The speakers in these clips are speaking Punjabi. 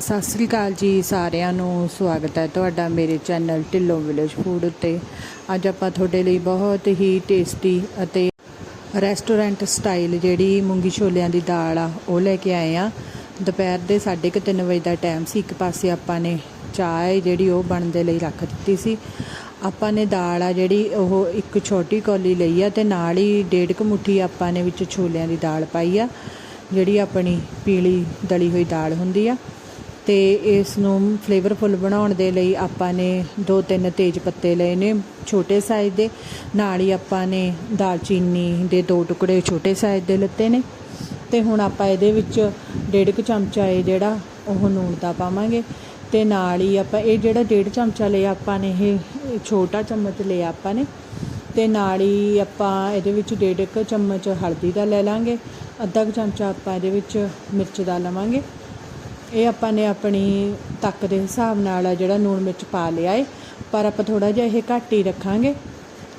ਸਤਿ ਸ੍ਰੀ ਅਕਾਲ ਜੀ, ਸਾਰਿਆਂ ਨੂੰ ਸਵਾਗਤ ਹੈ ਤੁਹਾਡਾ ਮੇਰੇ ਚੈਨਲ ਢਿੱਲੋਂ ਵਿਲੇਜ ਫੂਡ ਉੱਤੇ। ਅੱਜ ਆਪਾਂ ਤੁਹਾਡੇ ਲਈ ਬਹੁਤ ਹੀ ਟੇਸਟੀ ਅਤੇ ਰੈਸਟੋਰੈਂਟ ਸਟਾਈਲ ਜਿਹੜੀ ਮੂੰਗੀ ਛੋਲਿਆਂ ਦੀ ਦਾਲ ਆ, ਉਹ ਲੈ ਕੇ ਆਏ ਆ ਦੁਪਹਿਰ ਦੇ 3:30 ਵਜੇ ਦਾ ਟਾਈਮ ਸੀ, ਇੱਕ ਪਾਸੇ ਆਪਾਂ ਨੇ ਚਾਹ ਜਿਹੜੀ ਉਹ ਬਣਨ ਦੇ ਲਈ ਰੱਖ ਦਿੱਤੀ ਸੀ। ਆਪਾਂ ਨੇ ਦਾਲ ਆ ਜਿਹੜੀ, ਉਹ ਇੱਕ ਛੋਟੀ ਕੌਲੀ ਲਈ ਆ ਤੇ ਨਾਲ ਹੀ ਡੇਢ ਕੁ ਮੁੱਠੀ ਆਪਾਂ ਨੇ ਵਿੱਚ ਛੋਲਿਆਂ ਦੀ ਦਾਲ ਪਾਈ ਆ, ਜਿਹੜੀ ਆਪਣੀ ਪੀਲੀ ਦਲੀ ਹੋਈ ਦਾਲ ਹੁੰਦੀ ਆ। ਤੇ ਇਸ ਨੂੰ ਫਲੇਵਰਫੁੱਲ ਬਣਾਉਣ ਦੇ ਲਈ ਆਪਾਂ ਨੇ ਦੋ ਤਿੰਨ ਤੇਜ ਪੱਤੇ ਲਏ ਨੇ ਛੋਟੇ ਸਾਈਜ਼ ਦੇ। ਨਾਲ ਹੀ ਆਪਾਂ ਨੇ ਦਾਲਚੀਨੀ ਦੇ ਦੋ ਟੁਕੜੇ ਛੋਟੇ ਸਾਈਜ਼ ਦੇ ਲਿੱਤੇ ਨੇ। ਤੇ ਹੁਣ ਆਪਾਂ ਇਹਦੇ ਵਿੱਚ ਡੇਢ ਕੁ ਚਮਚਾ ਇਹ ਜਿਹੜਾ, ਉਹ ਨੂਣ ਦਾ ਪਾਵਾਂਗੇ। ਤੇ ਨਾਲ ਹੀ ਆਪਾਂ ਇਹ ਜਿਹੜਾ ਡੇਢ ਚਮਚਾ ਲਿਆ ਆਪਾਂ ਨੇ ਇਹ ਇਹ ਛੋਟਾ ਚਮਚ ਲਿਆ ਆਪਾਂ ਨੇ। ਤੇ ਨਾਲ ਹੀ ਆਪਾਂ ਇਹਦੇ ਵਿੱਚ ਡੇਢ ਕੁ ਚਮਚ ਹਲਦੀ ਦਾ ਲੈ ਲਾਂਗੇ। ਅੱਧਾ ਕੁ ਚਮਚਾ ਆਪਾਂ ਇਹਦੇ ਵਿੱਚ ਮਿਰਚ ਦਾ ਲਵਾਂਗੇ। ਇਹ ਆਪਾਂ ਨੇ ਆਪਣੀ ਤੱਕ ਦੇ ਹਿਸਾਬ ਨਾਲ ਆ ਜਿਹੜਾ ਲੂਣ ਮਿਰਚ ਪਾ ਲਿਆ ਏ, ਪਰ ਆਪਾਂ ਥੋੜਾ ਜਿਹਾ ਇਹ ਘੱਟ ਹੀ ਰੱਖਾਂਗੇ।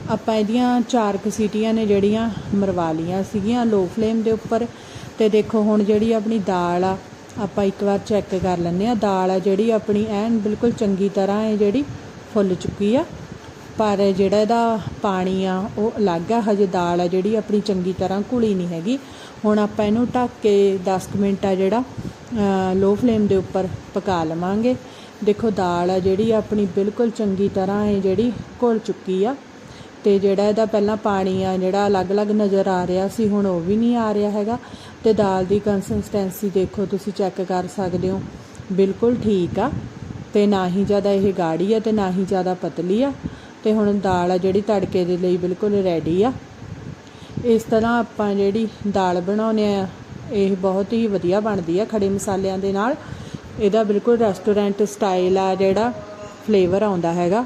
ਆਪਾਂ ਇਹਦੀਆਂ ਚਾਰ ਕੁ ਸੀਟੀਆਂ ਨੇ ਜਿਹੜੀਆਂ ਮਰਵਾ ਲੀਆਂ ਸੀਗੀਆਂ ਲੋ ਫਲੇਮ ਦੇ ਉੱਪਰ। ਤੇ ਦੇਖੋ ਹੁਣ ਜਿਹੜੀ ਆਪਣੀ ਦਾਲ ਆ, ਆਪਾਂ ਇੱਕ ਵਾਰ ਚੈੱਕ ਕਰ ਲੈਂਦੇ ਆ ਦਾਲ ਆ ਜਿਹੜੀ ਆਪਣੀ ਐਨ ਬਿਲਕੁਲ ਚੰਗੀ ਤਰ੍ਹਾਂ ਹੈ ਜਿਹੜੀ ਫੁੱਲ ਚੁੱਕੀ ਆ। ਪਰ ਜਿਹੜਾ ਇਹਦਾ ਪਾਣੀ ਆ, ਉਹ ਅਲੱਗ ਆ। ਹਜੇ ਦਾਲ ਆ ਜਿਹੜੀ ਆਪਣੀ ਚੰਗੀ ਤਰ੍ਹਾਂ ਘੁਲੀ ਨਹੀਂ ਹੈਗੀ। ਹੁਣ ਆਪਾਂ ਇਹਨੂੰ ਢੱਕ ਕੇ 10 ਕੁ ਮਿੰਟ ਆ ਜਿਹੜਾ ਲੋ ਫਲੇਮ ਦੇ ਉੱਪਰ ਪਕਾ ਲਵਾਂਗੇ। ਦੇਖੋ, ਦਾਲ ਆ ਜਿਹੜੀ, ਆਪਣੀ ਬਿਲਕੁਲ ਚੰਗੀ ਤਰ੍ਹਾਂ ਇਹ ਜਿਹੜੀ ਘੁਲ ਚੁੱਕੀ ਆ। ਤੇ ਜਿਹੜਾ ਇਹਦਾ ਪਹਿਲਾਂ ਪਾਣੀ ਆ, ਜਿਹੜਾ ਅਲੱਗ-ਅਲੱਗ ਨਜ਼ਰ ਆ ਰਿਹਾ ਸੀ, ਹੁਣ ਉਹ ਵੀ ਨਹੀਂ ਆ ਰਿਹਾ ਹੈਗਾ। ਤੇ ਦਾਲ ਦੀ ਕੰਸਿਸਟੈਂਸੀ ਦੇਖੋ, ਤੁਸੀਂ ਚੈੱਕ ਕਰ ਸਕਦੇ ਹੋ। ਬਿਲਕੁਲ ਠੀਕ ਆ। ਤੇ ਨਾ ਹੀ ਜ਼ਿਆਦਾ ਇਹ ਗਾੜੀ ਆ ਤੇ ਨਾ ਹੀ ਜ਼ਿਆਦਾ ਪਤਲੀ ਆ। ਤੇ ਹੁਣ ਦਾਲ ਆ ਜਿਹੜੀ ਤੜਕੇ ਦੇ ਲਈ ਬਿਲਕੁਲ ਰੈਡੀ ਆ। ਇਸ ਤਰ੍ਹਾਂ ਆਪਾਂ ਜਿਹੜੀ ਦਾਲ ਬਣਾਉਨੇ ਆ ਇਹ ਬਹੁਤ ਹੀ ਵਧੀਆ ਬਣਦੀ ਆ ਖੜੇ ਮਸਾਲਿਆਂ ਦੇ ਨਾਲ। ਇਹਦਾ ਬਿਲਕੁਲ ਰੈਸਟੋਰੈਂਟ ਸਟਾਈਲ ਆ ਜਿਹੜਾ ਫਲੇਵਰ ਆਉਂਦਾ ਹੈਗਾ।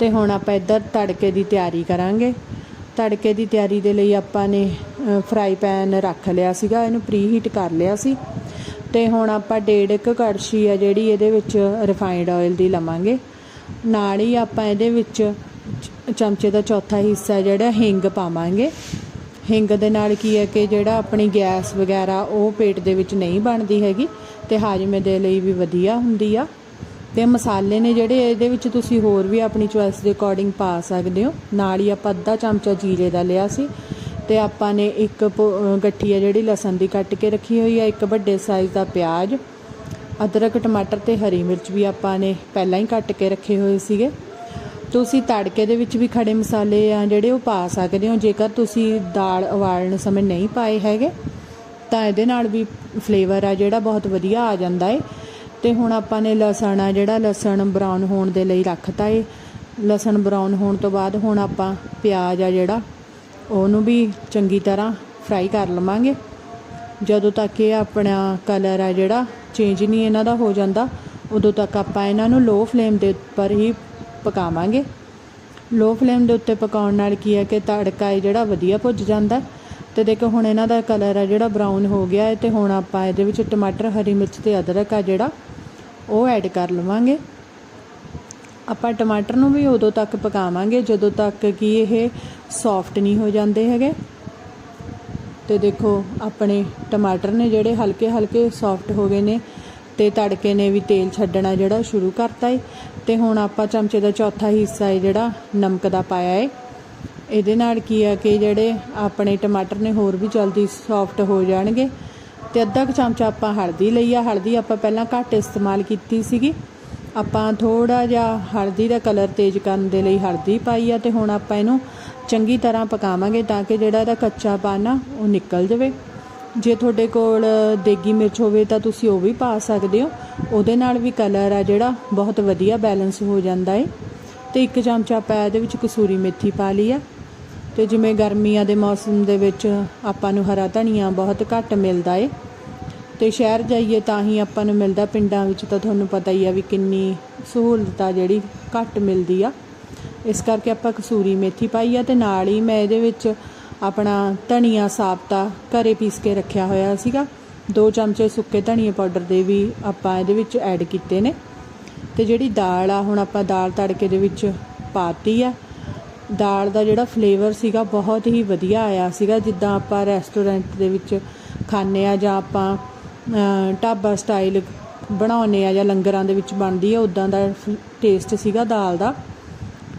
ਤੇ ਹੁਣ ਆਪਾਂ ਇੱਧਰ ਤੜਕੇ ਦੀ ਤਿਆਰੀ ਕਰਾਂਗੇ। ਤੜਕੇ ਦੀ ਤਿਆਰੀ ਦੇ ਲਈ ਆਪਾਂ ਨੇ ਫਰਾਈ ਪੈਨ ਰੱਖ ਲਿਆ ਸੀਗਾ, ਇਹਨੂੰ ਪ੍ਰੀ ਹੀਟ ਕਰ ਲਿਆ ਸੀ। ਤੇ ਹੁਣ ਆਪਾਂ ਡੇਢ ਇੱਕ ਕੜਛੀ ਆ ਜਿਹੜੀ ਇਹਦੇ ਵਿੱਚ ਰਿਫਾਈਨਡ ਆਇਲ ਦੀ ਲਵਾਂਗੇ। ਨਾਲ ਹੀ ਆਪਾਂ ਇਹਦੇ ਵਿੱਚ ਚਮਚੇ ਦਾ ਚੌਥਾ ਹਿੱਸਾ ਜਿਹੜਾ ਹਿੰਗ ਪਾਵਾਂਗੇ। ਹਿੰਗ ਦੇ ਨਾਲ ਕੀ ਹੈ ਕਿ ਜਿਹੜਾ ਆਪਣੀ ਗੈਸ ਵਗੈਰਾ ਉਹ ਪੇਟ ਦੇ ਵਿੱਚ ਨਹੀਂ ਬਣਦੀ ਹੈਗੀ ਤੇ ਹਾਜ਼ਮੇ ਦੇ ਲਈ ਵੀ ਵਧੀਆ ਹੁੰਦੀ ਆ। ਤੇ ਮਸਾਲੇ ਨੇ ਜਿਹੜੇ ਇਹਦੇ ਵਿੱਚ ਤੁਸੀਂ ਹੋਰ ਵੀ ਆਪਣੀ ਚੁਆਇਸ ਦੇ ਅਕੋਰਡਿੰਗ ਪਾ ਸਕਦੇ ਹੋ। ਨਾਲ ਹੀ ਆਪਾਂ ਅੱਧਾ ਚਮਚਾ ਜੀਰੇ ਦਾ ਲਿਆ ਸੀ ਤੇ ਆਪਾਂ ਨੇ ਇੱਕ ਪੋ- ਗੱਠੀ ਆ ਜਿਹੜੀ ਲਸਣ ਦੀ ਕੱਟ ਕੇ ਰੱਖੀ ਹੋਈ ਆ, ਇੱਕ ਵੱਡੇ ਸਾਈਜ਼ ਦਾ ਪਿਆਜ਼, ਅਦਰਕ, ਟਮਾਟਰ ਤੇ ਹਰੀ ਮਿਰਚ ਵੀ ਆਪਾਂ ਨੇ ਪਹਿਲਾਂ ਹੀ ਕੱਟ ਕੇ ਰੱਖੇ ਹੋਏ ਸੀਗੇ। ਤੁਸੀਂ ਤੜਕੇ ਦੇ ਵਿੱਚ ਵੀ ਖੜੇ ਮਸਾਲੇ ਆ ਜਿਹੜੇ ਉਹ ਪਾ ਸਕਦੇ ਹੋ, ਜੇਕਰ ਤੁਸੀਂ ਦਾਲ ਉਬਾਲਣ ਸਮੇਂ ਨਹੀਂ ਪਾਏ ਹੈਗੇ, ਤਾਂ ਇਹਦੇ ਨਾਲ ਵੀ ਫਲੇਵਰ ਆ ਜਿਹੜਾ ਬਹੁਤ ਵਧੀਆ ਆ ਜਾਂਦਾ ਏ। ਤੇ ਹੁਣ ਆਪਾਂ ਨੇ ਲਸਣ ਆ ਜਿਹੜਾ, ਲਸਣ ਬਰਾਊਨ ਹੋਣ ਦੇ ਲਈ ਰੱਖਤਾ ਏ। ਲਸਣ ਬਰਾਊਨ ਹੋਣ ਤੋਂ ਬਾਅਦ ਹੁਣ ਆਪਾਂ ਪਿਆਜ਼ ਆ ਜਿਹੜਾ, ਉਹਨੂੰ ਵੀ ਚੰਗੀ ਤਰ੍ਹਾਂ ਫਰਾਈ ਕਰ ਲਵਾਂਗੇ। ਜਦੋਂ ਤੱਕ ਇਹ ਆਪਣਾ ਕਲਰ ਆ ਜਿਹੜਾ ਚੇਂਜ ਨਹੀਂ ਇਹਨਾਂ ਦਾ ਹੋ ਜਾਂਦਾ, ਉਦੋਂ ਤੱਕ ਆਪਾਂ ਇਹਨਾਂ ਨੂੰ ਲੋ ਫਲੇਮ ਦੇ ਉੱਪਰ ਹੀ ਪਕਾਵਾਂਗੇ। ਲੋ ਫਲੇਮ ਦੇ ਉੱਤੇ ਪਕਾਉਣ ਨਾਲ ਕੀ ਹੈ ਕਿ ਤੜਕਾ ਹੈ ਜਿਹੜਾ ਵਧੀਆ ਭੁੱਜ ਜਾਂਦਾ ਹੈ। ਤੇ ਦੇਖੋ ਹੁਣ ਇਹਨਾਂ ਦਾ ਕਲਰ ਆ ਜਿਹੜਾ ਬਰਾਊਨ ਹੋ ਗਿਆ ਹੈ ਤੇ ਹੁਣ ਆਪਾਂ ਇਹਦੇ ਵਿੱਚ ਟਮਾਟਰ, ਹਰੀ ਮਿਰਚ ਤੇ ਅਦਰਕ ਆ ਜਿਹੜਾ, ਉਹ ਐਡ ਕਰ ਲਵਾਂਗੇ। ਆਪਾਂ ਟਮਾਟਰ ਨੂੰ ਵੀ ਉਦੋਂ ਤੱਕ ਪਕਾਵਾਂਗੇ ਜਦੋਂ ਤੱਕ ਕਿ ਇਹ ਸੌਫਟ ਨਹੀਂ ਹੋ ਜਾਂਦੇ ਹੈਗੇ। ਤੇ ਦੇਖੋ ਆਪਣੇ ਟਮਾਟਰ ਨੇ ਜਿਹੜੇ ਹਲਕੇ ਹਲਕੇ ਸੌਫਟ ਹੋ ਗਏ ਨੇ ਤੇ ਤੜਕੇ ਨੇ ਵੀ ਤੇਲ ਛੱਡਣਾ ਜਿਹੜਾ ਸ਼ੁਰੂ ਕਰਤਾ ਏ। ਤੇ ਹੁਣ ਆਪਾਂ ਚਮਚੇ ਦਾ ਚੌਥਾ ਹਿੱਸਾ ਏ ਜਿਹੜਾ ਨਮਕ ਦਾ ਪਾਇਆ ਏ। ਇਹਦੇ ਨਾਲ ਕੀ ਆ ਕਿ ਜਿਹੜੇ ਆਪਣੇ ਟਮਾਟਰ ਨੇ ਹੋਰ ਵੀ ਜਲਦੀ ਸੌਫਟ ਹੋ ਜਾਣਗੇ। ਤੇ ਅੱਧਾ ਕੁ ਚਮਚਾ ਆਪਾਂ ਹਲਦੀ ਲਈ ਆ। ਹਲਦੀ ਆਪਾਂ ਪਹਿਲਾਂ ਘੱਟ ਇਸਤੇਮਾਲ ਕੀਤੀ ਸੀਗੀ। ਆਪਾਂ ਥੋੜਾ ਜਿਹਾ ਹਲਦੀ ਦਾ ਕਲਰ ਤੇਜ਼ ਕਰਨ ਦੇ ਲਈ ਹਲਦੀ ਪਾਈ ਆ ਤੇ ਹੁਣ ਆਪਾਂ ਇਹਨੂੰ ਚੰਗੀ ਤਰ੍ਹਾਂ ਪਕਾਵਾਂਗੇ ਤਾਂ ਕਿ ਜਿਹੜਾ ਇਹਦਾ ਕੱਚਾ ਆ ਉਹ ਨਿਕਲ ਜਾਵੇ। ਜੇ ਤੁਹਾਡੇ ਕੋਲ ਦੇਗੀ ਮਿਰਚ ਹੋਵੇ ਤਾਂ ਤੁਸੀਂ ਉਹ ਵੀ ਪਾ ਸਕਦੇ ਹੋ। ਉਹਦੇ ਨਾਲ ਵੀ ਕਲਰ ਆ ਜਿਹੜਾ, ਬਹੁਤ ਵਧੀਆ ਬੈਲੈਂਸ ਹੋ ਜਾਂਦਾ ਏ। ਤੇ ਇੱਕ ਚਮਚਾ ਆਪਾਂ ਇਹਦੇ ਵਿੱਚ ਕਸੂਰੀ ਮੇਥੀ ਪਾ ਲਈ ਆ। ਤੇ ਜਿਵੇਂ ਗਰਮੀਆਂ ਦੇ ਮੌਸਮ ਦੇ ਵਿੱਚ ਆਪਾਂ ਨੂੰ ਹਰਾ ਧਨੀਆ ਬਹੁਤ ਘੱਟ ਮਿਲਦਾ ਏ। ਤੇ ਸ਼ਹਿਰ ਜਾਈਏ ਤਾਂ ਹੀ ਆਪਾਂ ਨੂੰ ਮਿਲਦਾ, ਪਿੰਡਾਂ ਵਿੱਚ ਤਾਂ ਤੁਹਾਨੂੰ ਪਤਾ ਹੀ ਆ ਵੀ ਕਿੰਨੀ ਸਹੂਲਤ ਆ ਜਿਹੜੀ ਘੱਟ ਮਿਲਦੀ ਆ। ਇਸ ਕਰਕੇ ਆਪਾਂ ਕਸੂਰੀ ਮੇਥੀ ਪਾਈ ਆ ਤੇ ਨਾਲ ਹੀ ਮੈਂ ਇਹਦੇ ਵਿੱਚ ਆਪਣਾ ਧਨੀਆ ਸਾਬਤਾ ਘਰੇ ਪੀਸ ਕੇ ਰੱਖਿਆ ਹੋਇਆ ਸੀਗਾ। ਦੋ ਚਮਚੇ ਸੁੱਕੇ ਧਨੀਏ ਪਾਊਡਰ ਦੇ ਵੀ ਆਪਾਂ ਇਹਦੇ ਵਿੱਚ ਐਡ ਕੀਤੇ ਨੇ। ਤੇ ਜਿਹੜੀ ਦਾਲ ਆ, ਹੁਣ ਆਪਾਂ ਦਾਲ ਤੜਕੇ ਦੇ ਵਿੱਚ ਪਾਤੀ ਆ। ਦਾਲ ਦਾ ਜਿਹੜਾ ਫਲੇਵਰ ਸੀਗਾ, ਬਹੁਤ ਹੀ ਵਧੀਆ ਆਇਆ ਸੀਗਾ। ਜਿੱਦਾਂ ਆਪਾਂ ਰੈਸਟੋਰੈਂਟ ਦੇ ਵਿੱਚ ਖਾਂਦੇ ਆ ਜਾਂ ਆਪਾਂ ਢਾਬਾ ਸਟਾਈਲ ਬਣਾਉਂਦੇ ਆ ਜਾਂ ਲੰਗਰਾਂ ਦੇ ਵਿੱਚ ਬਣਦੀ ਆ ਉਦਾਂ ਦਾ ਟੇਸਟ ਸੀਗਾ ਦਾਲ ਦਾ।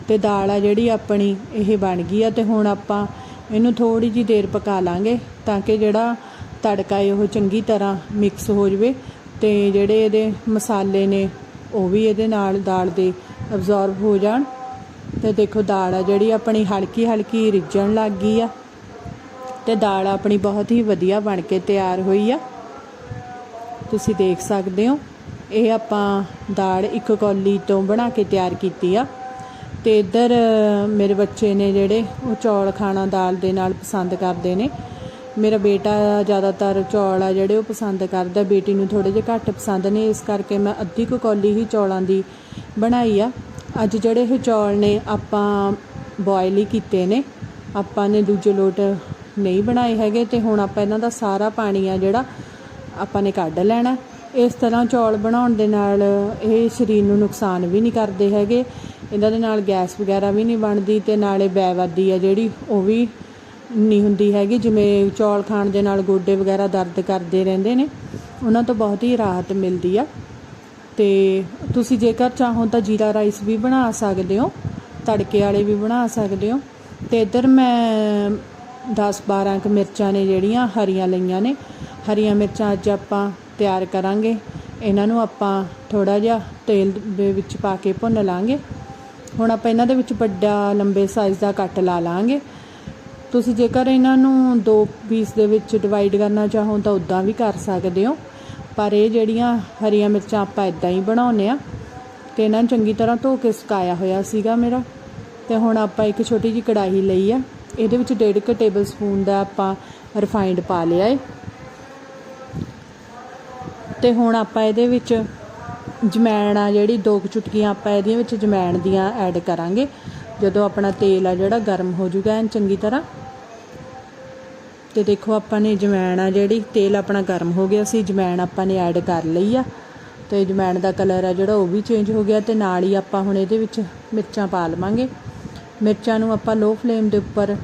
ਤੇ ਦਾਲ ਆ ਜਿਹੜੀ ਆਪਣੀ, ਇਹ ਬਣ ਗਈ ਆ। ਤੇ ਹੁਣ ਆਪਾਂ ਇਹਨੂੰ ਥੋੜੀ ਜੀ ਦੇਰ ਪਕਾ ਲਾਂਗੇ ਤਾਂ ਕਿ ਜਿਹੜਾ ਤੜਕਾ ਹੈ ਉਹ ਚੰਗੀ ਤਰ੍ਹਾਂ ਮਿਕਸ ਹੋ ਜਵੇ ਤੇ ਜਿਹੜੇ ਇਹਦੇ ਮਸਾਲੇ ਨੇ ਉਹ ਵੀ ਇਹਦੇ ਨਾਲ ਦਾਲ ਦੇ ਅਬਜ਼ੌਰਬ ਹੋ ਜਾਣ। ਤੇ ਦੇਖੋ ਦਾਲ ਆ ਜਿਹੜੀ ਆਪਣੀ ਹਲਕੀ ਹਲਕੀ ਰਿੱਝਣ ਲੱਗ ਗਈ ਆ ਤੇ ਦਾਲ ਆਪਣੀ ਬਹੁਤ ਹੀ ਵਧੀਆ ਬਣ ਕੇ ਤਿਆਰ ਹੋਈ ਆ। ਤੁਸੀਂ ਦੇਖ ਸਕਦੇ ਹੋ, ਇਹ ਆਪਾਂ ਦਾਲ ਇੱਕ ਕੌਲੀ ਤੋਂ ਬਣਾ ਕੇ ਤਿਆਰ ਕੀਤੀ ਆ। ਤੇ ਇੱਧਰ ਮੇਰੇ ਬੱਚੇ ਨੇ ਜਿਹੜੇ, ਉਹ ਚੌਲ ਖਾਣਾ ਦਾਲ ਦੇ ਨਾਲ ਪਸੰਦ ਕਰਦੇ ਨੇ। ਮੇਰਾ ਬੇਟਾ ਜ਼ਿਆਦਾਤਰ ਚੌਲ ਆ ਜਿਹੜੇ ਉਹ ਪਸੰਦ ਕਰਦਾ, ਬੇਟੀ ਨੂੰ ਥੋੜੇ ਜਿਹੇ ਘੱਟ ਪਸੰਦ ਨੇ, ਇਸ ਕਰਕੇ ਮੈਂ ਅੱਧੀ ਕੁ ਕੌਲੀ ਹੀ ਚੌਲਾਂ ਦੀ ਬਣਾਈ ਆ। ਅੱਜ ਜਿਹੜੇ ਇਹ ਚੌਲ ਨੇ, ਆਪਾਂ ਬੋਇਲ ਹੀ ਕੀਤੇ ਨੇ। ਆਪਾਂ ਨੇ ਦੂਜੇ ਲੋਟ ਨਹੀਂ ਬਣਾਏ ਹੈਗੇ ਤੇ ਹੁਣ ਆਪਾਂ ਇਹਨਾਂ ਦਾ ਸਾਰਾ ਪਾਣੀ ਆ ਜਿਹੜਾ ਆਪਾਂ ਨੇ ਕੱਢ ਲੈਣਾ। ਇਸ ਤਰ੍ਹਾਂ ਚੌਲ ਬਣਾਉਣ ਦੇ ਨਾਲ ਇਹ ਸਰੀਰ ਨੂੰ ਨੁਕਸਾਨ ਵੀ ਨਹੀਂ ਕਰਦੇ ਹੈਗੇ। ਇਹਨਾਂ ਦੇ ਨਾਲ ਗੈਸ ਵਗੈਰਾ ਵੀ ਨਹੀਂ ਬਣਦੀ ਤੇ ਨਾਲੇ ਬੈਵਾਦੀ ਆ ਜਿਹੜੀ, ਉਹ ਵੀ ਨਹੀਂ ਹੁੰਦੀ ਹੈਗੀ। ਜਿਵੇਂ ਚੌਲ ਖਾਣ ਦੇ ਨਾਲ ਗੋਡੇ ਵਗੈਰਾ ਦਰਦ ਕਰਦੇ ਰਹਿੰਦੇ ਨੇ, ਉਹਨਾਂ ਤੋਂ ਬਹੁਤ ਹੀ ਰਾਹਤ ਮਿਲਦੀ ਆ। ਤੇ ਤੁਸੀਂ ਜੇਕਰ ਚਾਹੋ ਤਾਂ ਜੀਰਾ ਰਾਈਸ ਵੀ ਬਣਾ ਸਕਦੇ ਹੋ, ਤੜਕੇ ਵਾਲੇ ਵੀ ਬਣਾ ਸਕਦੇ ਹੋ। ਤੇ ਇੱਧਰ ਮੈਂ 10 12 ਕ ਮਿਰਚਾਂ ਨੇ ਜਿਹੜੀਆਂ ਹਰੀਆਂ ਲਈਆਂ ਨੇ। ਹਰੀਆਂ ਮਿਰਚਾਂ ਅੱਜ ਆਪਾਂ ਤਿਆਰ ਕਰਾਂਗੇ। ਇਹਨਾਂ ਨੂੰ ਆਪਾਂ ਥੋੜਾ ਜਿਹਾ ਤੇਲ ਦੇ ਵਿੱਚ ਪਾ ਕੇ ਭੁੰਨ ਲਾਂਗੇ। ਹੁਣ ਆਪਾਂ ਇਹਨਾਂ ਦੇ ਵਿੱਚ ਵੱਡਾ, ਲੰਬੇ ਸਾਈਜ਼ ਦਾ ਕੱਟ ਲਾ ਲਾਂਗੇ। ਤੁਸੀਂ ਜੇਕਰ ਇਹਨਾਂ ਨੂੰ ਦੋ ਪੀਸ ਦੇ ਵਿੱਚ ਡਿਵਾਈਡ ਕਰਨਾ ਚਾਹੋ ਤਾਂ ਉਦਾਂ ਵੀ ਕਰ ਸਕਦੇ ਹੋ। ਪਰ ਇਹ ਜਿਹੜੀਆਂ ਹਰੀਆਂ ਮਿਰਚਾਂ ਆਪਾਂ ਇਦਾਂ ਹੀ ਬਣਾਉਨੇ ਆ ਤੇ ਇਹਨਾਂ ਨੂੰ ਚੰਗੀ ਤਰ੍ਹਾਂ ਧੋ ਕੇ ਸੁਕਾਇਆ ਹੋਇਆ ਸੀਗਾ ਮੇਰਾ। ਤੇ ਹੁਣ ਆਪਾਂ ਇੱਕ ਛੋਟੀ ਜਿਹੀ ਕੜਾਹੀ ਲਈ ਆ। ਇਹਦੇ ਵਿੱਚ 1.5 ਟੇਬਲ ਸਪੂਨ ਦਾ ਆਪਾਂ ਰਿਫਾਈਨਡ ਪਾ ਲਿਆ ਏ। ਤੇ ਹੁਣ ਆਪਾਂ ਇਹਦੇ ਵਿੱਚ ਜਮੈਣ ਆ ਜਿਹੜੀ ਦੋ ਕੁ ਚੁਟਕੀਆਂ ਆਪਾਂ ਇਹਦੀਆਂ ਵਿੱਚ ਜਮੈਣ ਦੀਆਂ ਐਡ ਕਰਾਂਗੇ। ਜਦੋਂ ਆਪਣਾ ਤੇਲ ਆ ਜਿਹੜਾ ਗਰਮ ਹੋ ਜੂਗਾ ਐਨ ਚੰਗੀ ਤਰ੍ਹਾਂ। ਤੇ ਦੇਖੋ ਆਪਾਂ ਨੇ ਜਮੈਣ ਆ ਜਿਹੜੀ, ਤੇਲ ਆਪਣਾ ਗਰਮ ਹੋ ਗਿਆ ਸੀ, ਜਮੈਣ ਆਪਾਂ ਨੇ ਐਡ ਕਰ ਲਈ ਆ। ਤੇ ਜਮੈਣ ਦਾ ਕਲਰ ਆ ਜਿਹੜਾ ਉਹ ਵੀ ਚੇਂਜ ਹੋ ਗਿਆ ਤੇ ਨਾਲ ਹੀ ਆਪਾਂ ਹੁਣ ਇਹਦੇ ਵਿੱਚ ਮਿਰਚਾਂ ਪਾ ਲਵਾਂਗੇ। ਮਿਰਚਾਂ ਨੂੰ ਆਪਾਂ ਲੋ ਫਲੇਮ ਦੇ ਉੱਪਰ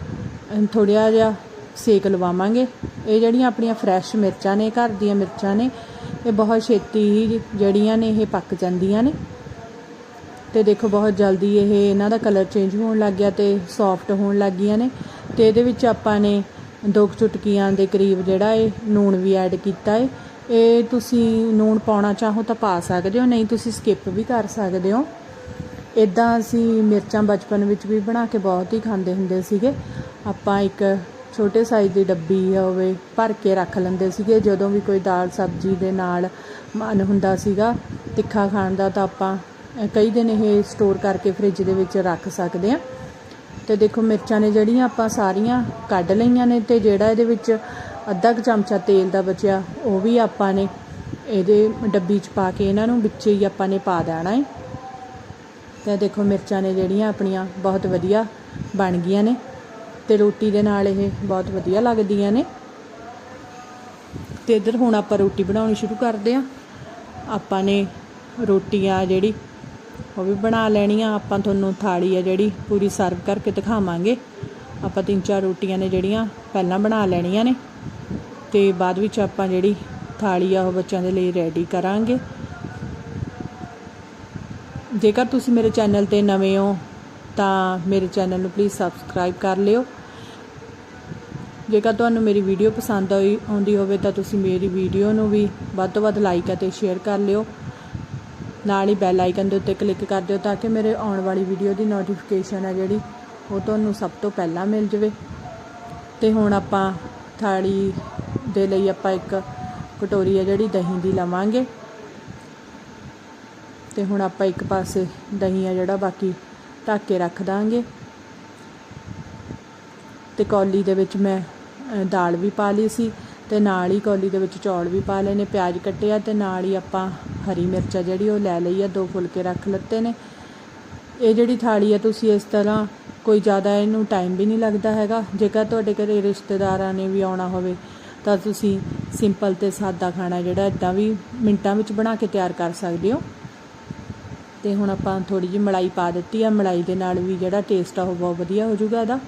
ਥੋੜ੍ਹਾ ਜਿਹਾ ਸੇਕ ਲਵਾਵਾਂਗੇ। ਇਹ ਜਿਹੜੀਆਂ ਆਪਣੀਆਂ ਫਰੈਸ਼ ਮਿਰਚਾਂ ਨੇ, ਘਰ ਦੀਆਂ ਮਿਰਚਾਂ ਨੇ, ਇਹ ਬਹੁਤ ਛੇਤੀ ਹੀ ਜਿਹੜੀਆਂ ਨੇ ਇਹ ਪੱਕ ਜਾਂਦੀਆਂ ਨੇ। ਤੇ ਦੇਖੋ ਬਹੁਤ ਜਲਦੀ ਇਹ ਇਹਨਾਂ ਦਾ ਕਲਰ ਚੇਂਜ ਹੋਣ ਲੱਗ ਗਿਆ ਤੇ ਸੌਫਟ ਹੋਣ ਲੱਗ ਗਈਆਂ ਨੇ। ਤੇ ਇਹਦੇ ਵਿੱਚ ਆਪਾਂ ਨੇ ਦੋ ਕੁ ਚੁਟਕੀਆਂ ਦੇ ਕਰੀਬ ਜਿਹੜਾ ਇਹ ਨੂਣ ਵੀ ਐਡ ਕੀਤਾ ਹੈ ਇਹ ਤੁਸੀਂ ਨੂਣ ਪਾਉਣਾ ਚਾਹੋ ਤਾਂ ਪਾ ਸਕਦੇ ਹੋ, ਨਹੀਂ ਤੁਸੀਂ ਸਕਿਪ ਵੀ ਕਰ ਸਕਦੇ ਹੋ। ਇਦਾਂ ਅਸੀਂ ਮਿਰਚਾਂ ਬਚਪਨ ਵਿੱਚ ਵੀ ਬਣਾ ਕੇ ਬਹੁਤ ਹੀ ਖਾਂਦੇ ਹੁੰਦੇ ਸੀਗੇ। ਆਪਾਂ ਇੱਕ ਛੋਟੇ ਸਾਈਜ਼ ਦੀ ਡੱਬੀ ਹੋਵੇ ਭਰ ਕੇ ਰੱਖ ਲੈਂਦੇ ਸੀਗੇ। ਜਦੋਂ ਵੀ ਕੋਈ ਦਾਲ ਸਬਜ਼ੀ ਦੇ ਨਾਲ ਮਨ ਹੁੰਦਾ ਸੀਗਾ, ਤਿੱਖਾ ਖਾਣ ਦਾ ਤਾਂ ਆਪਾਂ ਕਈ ਦਿਨ ਇਹ ਸਟੋਰ ਕਰਕੇ ਫ੍ਰਿਜ ਦੇ ਵਿੱਚ ਰੱਖ ਸਕਦੇ ਹਾਂ। ਤੇ ਦੇਖੋ ਮਿਰਚਾਂ ਨੇ ਜਿਹੜੀਆਂ ਆਪਾਂ ਸਾਰੀਆਂ ਕੱਢ ਲਈਆਂ ਨੇ ਤੇ ਜਿਹੜਾ ਇਹਦੇ ਵਿੱਚ ਅੱਧਾ ਕੁ ਚਮਚਾ ਤੇਲ ਦਾ ਬਚਿਆ, ਉਹ ਵੀ ਆਪਾਂ ਨੇ ਇਹਦੇ ਡੱਬੀ 'ਚ ਪਾ ਕੇ ਇਹਨਾਂ ਨੂੰ ਵਿੱਚ ਹੀ ਆਪਾਂ ਨੇ ਪਾ ਦੇਣਾ ਹੈ ਤੇ ਦੇਖੋ ਮਿਰਚਾਂ ਨੇ ਜਿਹੜੀਆਂ ਆਪਣੀਆਂ ਬਹੁਤ ਵਧੀਆ ਬਣ ਗਈਆਂ ਨੇ। ਤੇ ਰੋਟੀ ਦੇ ਨਾਲ ਇਹ ਬਹੁਤ ਵਧੀਆ ਲੱਗਦੀਆਂ ਨੇ। ਤੇ ਇੱਧਰ ਹੁਣ ਆਪਾਂ ਰੋਟੀ ਬਣਾਉਣੀ ਸ਼ੁਰੂ ਕਰਦੇ ਆ ਆਪਾਂ ਨੇ ਰੋਟੀ ਆ ਜਿਹੜੀ, ਉਹ ਵੀ ਬਣਾ ਲੈਣੀ ਆ ਆਪਾਂ ਤੁਹਾਨੂੰ ਥਾਲੀ ਆ ਜਿਹੜੀ ਪੂਰੀ ਸਰਵ ਕਰਕੇ ਦਿਖਾਵਾਂਗੇ। ਆਪਾਂ ਤਿੰਨ ਚਾਰ ਰੋਟੀਆਂ ਨੇ ਜਿਹੜੀਆਂ ਪਹਿਲਾਂ ਬਣਾ ਲੈਣੀਆਂ ਨੇ। ਤੇ ਬਾਅਦ ਵਿੱਚ ਆਪਾਂ ਜਿਹੜੀ ਥਾਲੀ ਆ, ਉਹ ਬੱਚਿਆਂ ਦੇ ਲਈ ਰੈਡੀ ਕਰਾਂਗੇ। ਜੇਕਰ ਤੁਸੀਂ ਮੇਰੇ ਚੈਨਲ ਤੇ ਨਵੇਂ ਹੋ, ਤਾਂ ਮੇਰੇ ਚੈਨਲ ਨੂੰ ਪਲੀਜ਼ ਸਬਸਕ੍ਰਾਈਬ ਕਰ ਲਿਓ। ਜੇਕਰ ਤੁਹਾਨੂੰ ਮੇਰੀ ਵੀਡੀਓ ਪਸੰਦ ਆਈ, ਆਉਂਦੀ ਹੋਵੇ ਤਾਂ ਤੁਸੀਂ ਮੇਰੀ ਵੀਡੀਓ ਨੂੰ ਵੀ ਵੱਧ ਤੋਂ ਵੱਧ ਲਾਈਕ ਅਤੇ ਸ਼ੇਅਰ ਕਰ ਲਿਓ। ਨਾਲ ਹੀ ਬੈਲ ਆਈਕਨ ਦੇ ਉੱਤੇ ਕਲਿੱਕ ਕਰ ਦਿਓ ਤਾਂ ਕਿ ਮੇਰੇ ਆਉਣ ਵਾਲੀ ਵੀਡੀਓ ਦੀ ਨੋਟੀਫਿਕੇਸ਼ਨ ਹੈ ਜਿਹੜੀ, ਉਹ ਤੁਹਾਨੂੰ ਸਭ ਤੋਂ ਪਹਿਲਾਂ ਮਿਲ ਜਾਵੇ। ਤੇ ਹੁਣ ਆਪਾਂ ਥਾਲੀ ਦੇ ਲਈ ਆਪਾਂ ਇੱਕ ਕਟੋਰੀ ਹੈ ਜਿਹੜੀ ਦਹੀਂ ਦੀ ਲਵਾਂਗੇ। ਤੇ ਹੁਣ ਆਪਾਂ ਇੱਕ ਪਾਸੇ ਦਹੀਂ ਆ ਜਿਹੜਾ ਬਾਕੀ ਢੱਕ ਕੇ ਰੱਖ ਦਾਂਗੇ। ਤੇ ਕੌਲੀ ਦੇ ਵਿੱਚ ਮੈਂ ਦਾਲ ਵੀ ਪਾ ਲਈ ਸੀ ਤੇ ਨਾਲ ਹੀ ਕੌਲੀ ਦੇ ਵਿੱਚ ਚੌਲ ਵੀ ਪਾ ਲਏ ਨੇ, ਪਿਆਜ਼ ਕੱਟਿਆ ਤੇ ਨਾਲ ਹੀ ਆਪਾਂ ਹਰੀ ਮਿਰਚ ਆ ਜਿਹੜੀ ਉਹ ਲੈ ਲਈ ਆ, ਦੋ ਫੁਲਕੇ ਰੱਖ ਲੱਤੇ ਨੇ। ਇਹ ਜਿਹੜੀ ਥਾਲੀ ਆ ਤੁਸੀਂ ਇਸ ਤਰ੍ਹਾਂ ਕੋਈ ਜ਼ਿਆਦਾ ਇਹਨੂੰ ਟਾਈਮ ਵੀ ਨਹੀਂ ਲੱਗਦਾ ਹੈਗਾ। ਜੇਕਰ ਤੁਹਾਡੇ ਘਰੇ ਰਿਸ਼ਤੇਦਾਰਾਂ ਨੇ ਵੀ ਆਉਣਾ ਹੋਵੇ ਤਾਂ ਤੁਸੀਂ ਸਿੰਪਲ ਤੇ ਸਾਦਾ ਖਾਣਾ ਜਿਹੜਾ ਇਦਾਂ ਵੀ ਮਿੰਟਾਂ ਵਿੱਚ ਬਣਾ ਕੇ ਤਿਆਰ ਕਰ ਸਕਦੇ ਹੋ। ਤੇ ਹੁਣ ਆਪਾਂ ਥੋੜੀ ਜਿਹੀ ਮਲਾਈ ਪਾ ਦਿੱਤੀ ਆ, ਮਲਾਈ ਦੇ ਨਾਲ ਵੀ ਜਿਹੜਾ ਟੇਸਟ ਆ ਉਹ ਬਹੁਤ ਵਧੀਆ ਹੋ ਜਾਊਗਾ ਇਹਦਾ।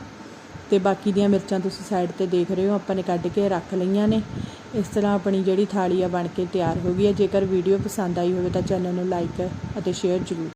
ਤੇ ਬਾਕੀ ਦੀਆਂ ਮਿਰਚਾਂ ਤੁਸੀਂ ਸਾਈਡ ਤੇ ਦੇਖ ਰਹੇ ਹੋ, ਆਪਾਂ ਨੇ ਕੱਢ ਕੇ ਰੱਖ ਲਈਆਂ ਨੇ। ਇਸ ਤਰ੍ਹਾਂ ਆਪਣੀ ਜਿਹੜੀ ਥਾਲੀ ਆ ਬਣ ਕੇ ਤਿਆਰ ਹੋ ਗਈ ਹੈ। ਜੇਕਰ ਵੀਡੀਓ ਪਸੰਦ ਆਈ ਹੋਵੇ ਤਾਂ ਚੈਨਲ ਨੂੰ ਲਾਈਕ ਅਤੇ ਸ਼ੇਅਰ ਜ਼ਰੂਰ